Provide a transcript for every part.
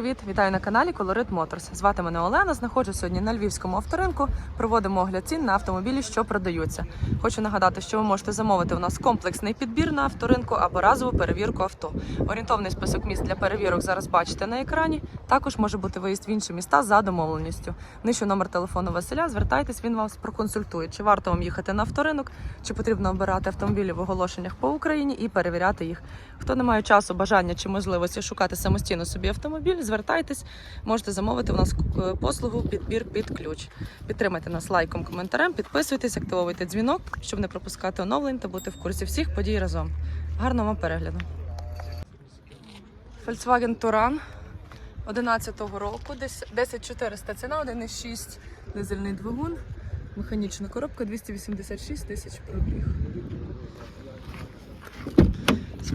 привіт! Вітаю на каналі Colorit Motors. Звати мене Олена. Знаходжусь сьогодні на львівському авторинку. Проводимо огляд цін на автомобілі, що продаються. Хочу нагадати, що ви можете замовити у нас комплексний підбір на авторинку або разову перевірку авто. Орієнтовний список міст для перевірок зараз бачите на екрані. Також може бути виїзд в інші міста за домовленістю. Нижче номер телефону Василя. Звертайтесь, він вас проконсультує, чи варто вам їхати на авторинок, чи потрібно обирати автомобілі в оголошеннях по Україні і перевіряти їх. Хто не має часу, бажання чи можливості шукати самостійно собі автомобіль, звертайтесь, можете замовити у нас е, послугу підбір під ключ. Підтримайте нас лайком, коментарем, підписуйтесь, активовуйте дзвінок, щоб не пропускати оновлень та бути в курсі всіх подій разом. Гарного вам перегляду. Volkswagen Touran 11-го року, десь 10400 ціна, 1,6 дизельний двигун, механічна коробка 286 тисяч пробіг.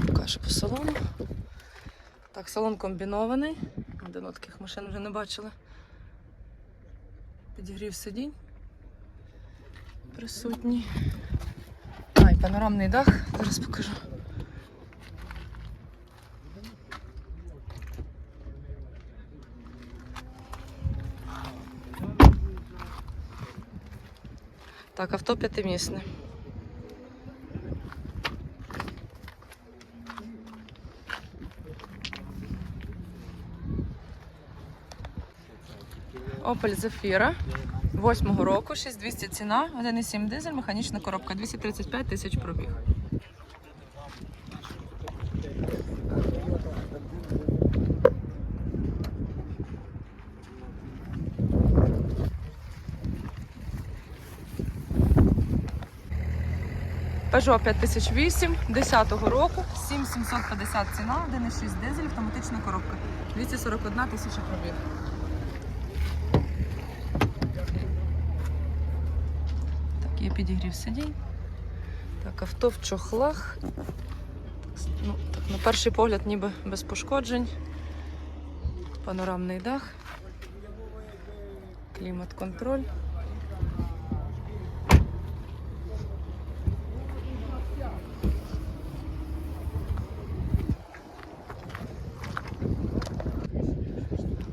Покажу по салону. Так, салон комбінований. От таких машин вже не бачили. Підігрів сидінь. Присутній. А, і панорамний дах. Зараз покажу. Так, авто п'ятимісне. Opel Zafira 8 року, 6200 ціна, 1,7 дизель, механічна коробка, 235 тисяч пробіг. Peugeot 5008 10 року, 7750 ціна, 1,6 дизель, автоматична коробка, 241 тисяча пробіг. Так, є підігрів сидінь. Так, авто в чохлах. Ну, так, на перший погляд ніби без пошкоджень. Панорамний дах. Клімат-контроль.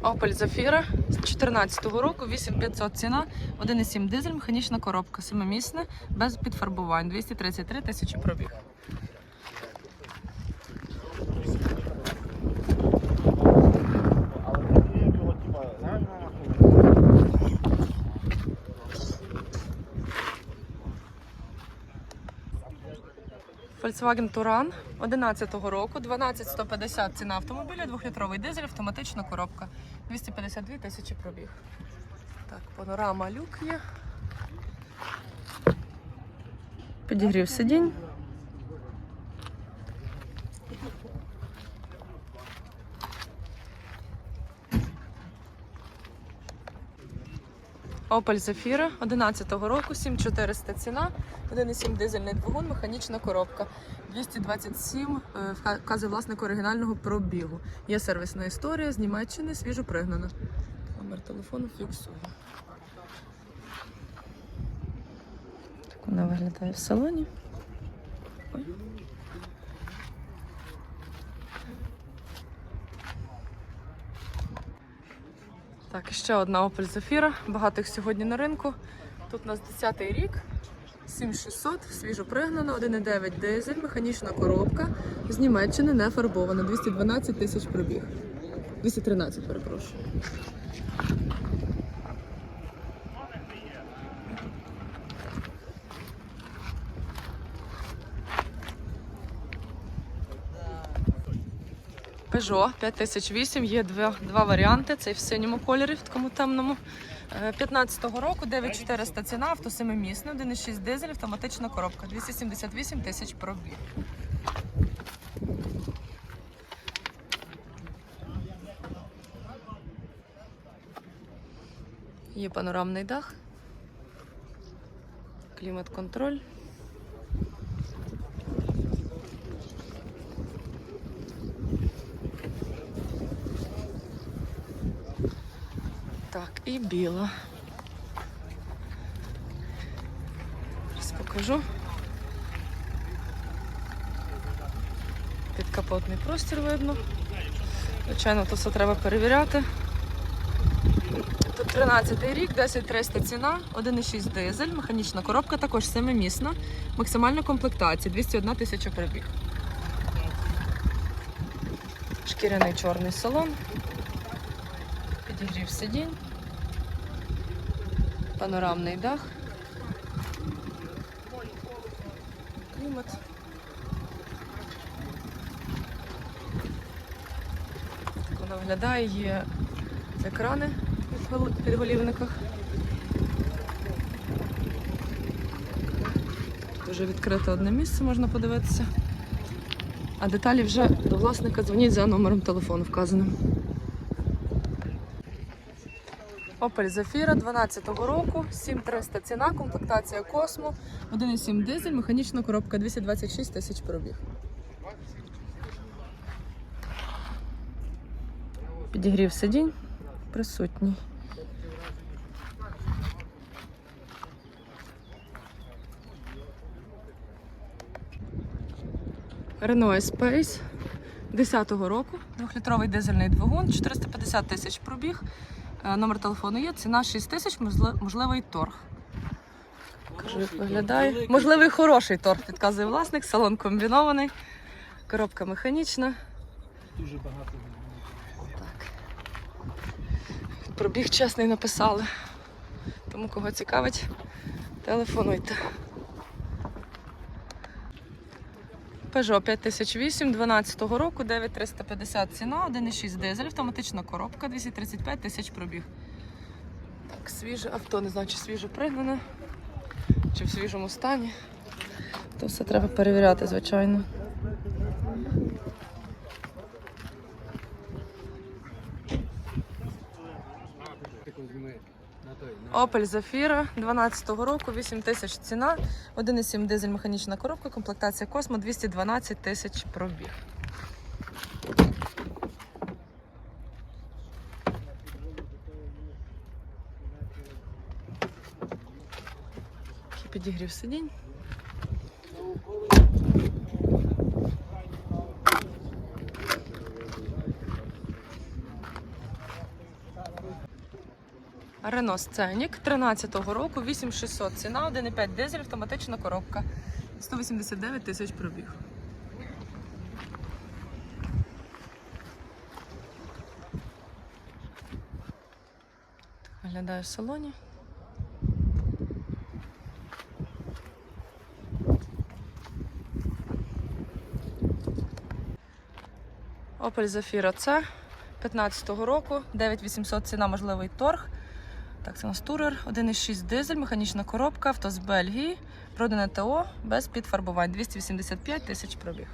Opel Zafira з 2014 року, 8500 ціна, 1,7 дизель, механічна коробка, семимісне, без підфарбувань, 233 тисячі пробіг. Volkswagen Туран 11 року, 12150 ціна автомобіля, 2-літровий дизель, автоматична коробка, 252 тисячі пробіг. Так, панорама люк є. Підігрів сидінь. Opel Zafira 11 року, 7400 ціна, 1,7 дизельний двигун, механічна коробка. 227 е, вка- вказує власник оригінального пробігу. Є сервісна історія з Німеччини, свіжо пригнана. Номер телефону фіксую. Так вона виглядає в салоні. Ой. Так, ще одна Opel Zafira. Багато їх сьогодні на ринку. Тут у нас 10-й рік. 7600, свіжо пригнано, 1,9 дизель, механічна коробка. З Німеччини не фарбована. 212 тисяч пробіг. 213, перепрошую. Peugeot 5008, є два, два варіанти. Цей в синьому кольорі, в такому темному. Е, 15-го року 9400 ціна, авто семимісне, 1,6 дизель, автоматична коробка, 278 тисяч пробіг. Є панорамний дах, клімат-контроль. Так, і біла. Зараз покажу. Підкапотний простір видно. Звичайно, то все треба перевіряти. Тут 13 рік, 10 300 ціна, 1,6 дизель, механічна коробка, також семимісна, максимальна комплектація, 201 тисяча пробіг. Шкіряний чорний салон, підігрів сидінь, панорамний дах, клімат. Так воно виглядає, є екрани в гол- підголівниках. Вже відкрите одне місце, можна подивитися. А деталі вже до власника дзвоніть за номером телефону вказаним. Opel Zafira 12-го року, 7300 ціна, комплектація Космо, 1,7 дизель, механічна коробка 226 тисяч пробіг. Підігрів сидінь присутній. Renault Espace 10-го року, 2-літровий дизельний двигун, 450 тисяч пробіг. Е, Номер телефону є, ціна 6 тисяч, можливий торг. Кажу, виглядає. Можливий хороший торг, підказує власник, салон комбінований, коробка механічна. Дуже багато. Так. Пробіг чесний написали. Тому кого цікавить, телефонуйте. Peugeot 5008 12 року, 9350 ціна, 1,6 дизель, автоматична коробка, 235 тисяч пробіг. Так, свіже авто, не знаю, чи свіже пригнане, чи в свіжому стані. То все треба перевіряти, звичайно. Opel Zafira 12-го року, 8 тисяч ціна, 1,7 дизель механічна коробка, комплектація Космо, 212 тисяч пробіг. Підігрів сидінь. Renault Scenic 13-го року, 8600 ціна, 1,5 дизель, автоматична коробка. 189 тисяч пробіг. Виглядає в салоні. Opel Zafira C 15-го року, 9800 ціна, можливий торг. Так, це у нас турер, 1,6 дизель, механічна коробка, авто з Бельгії, продане ТО без підфарбувань, 285 тисяч пробіг.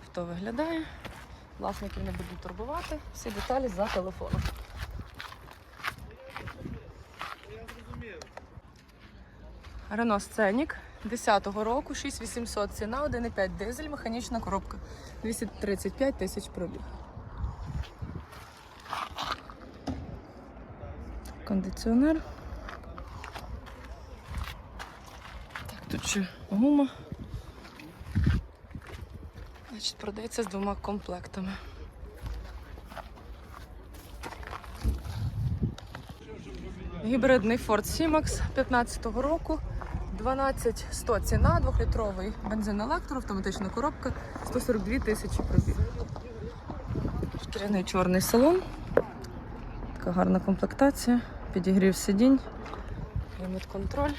Авто виглядає. Власників не будуть турбувати. Всі деталі за телефоном. Renault Scenic 10-го року, 6800 ціна, 1,5 дизель, механічна коробка, 235 тисяч пробіг. Кондиціонер. Так, тут ще гума. Значить, продається з двома комплектами. Гібридний Ford C-Max 15-го року. 12100 ціна, 2-літровий бензин електро, автоматична коробка, 142 тисячі пробіг. Шкіряний чорний салон. Така гарна комплектація, підігрів сидінь, клімат-контроль.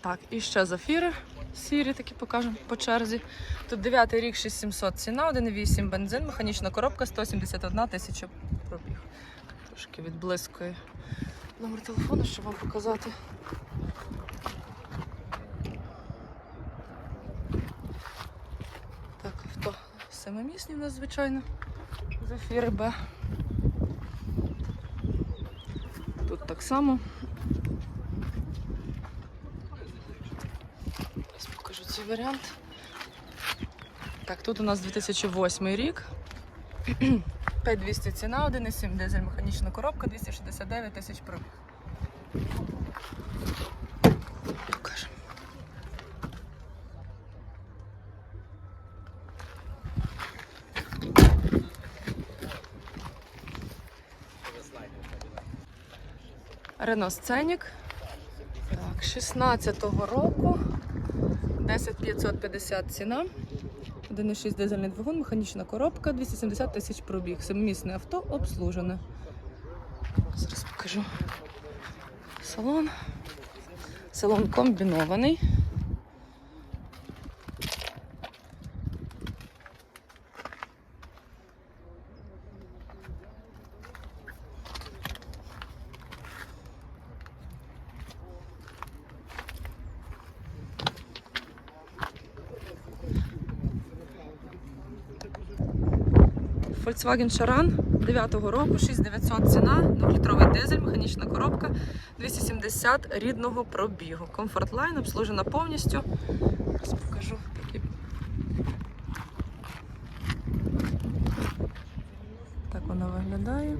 Так, і ще зафіри сірі, такі покажемо по черзі. Тут 9 рік 6700 ціна, 1,8 бензин, механічна коробка, 171 тисяча пробіг. Трошки відблискує номер телефону, щоб вам показати. Так, авто семимісні в нас, звичайно. Зафіри Б. Тут так само. Зараз покажу цей варіант. Так, тут у нас 2008 рік. 5200 ціна, 1,7 дизель механічна коробка, 269 тисяч пробіг. Покажемо. Рено Сценік. Так, 16-го року. 10550 ціна. 1,6 дизельний двигун, механічна коробка, 270 тисяч пробіг. Семимісне авто обслужене. Зараз покажу. Салон. Салон комбінований. Volkswagen Charan 9-го року, 6900 ціна, 2-літровий дизель, механічна коробка, 270 рідного пробігу. Комфортлайн обслужена повністю. Зараз покажу такі. Так вона виглядає.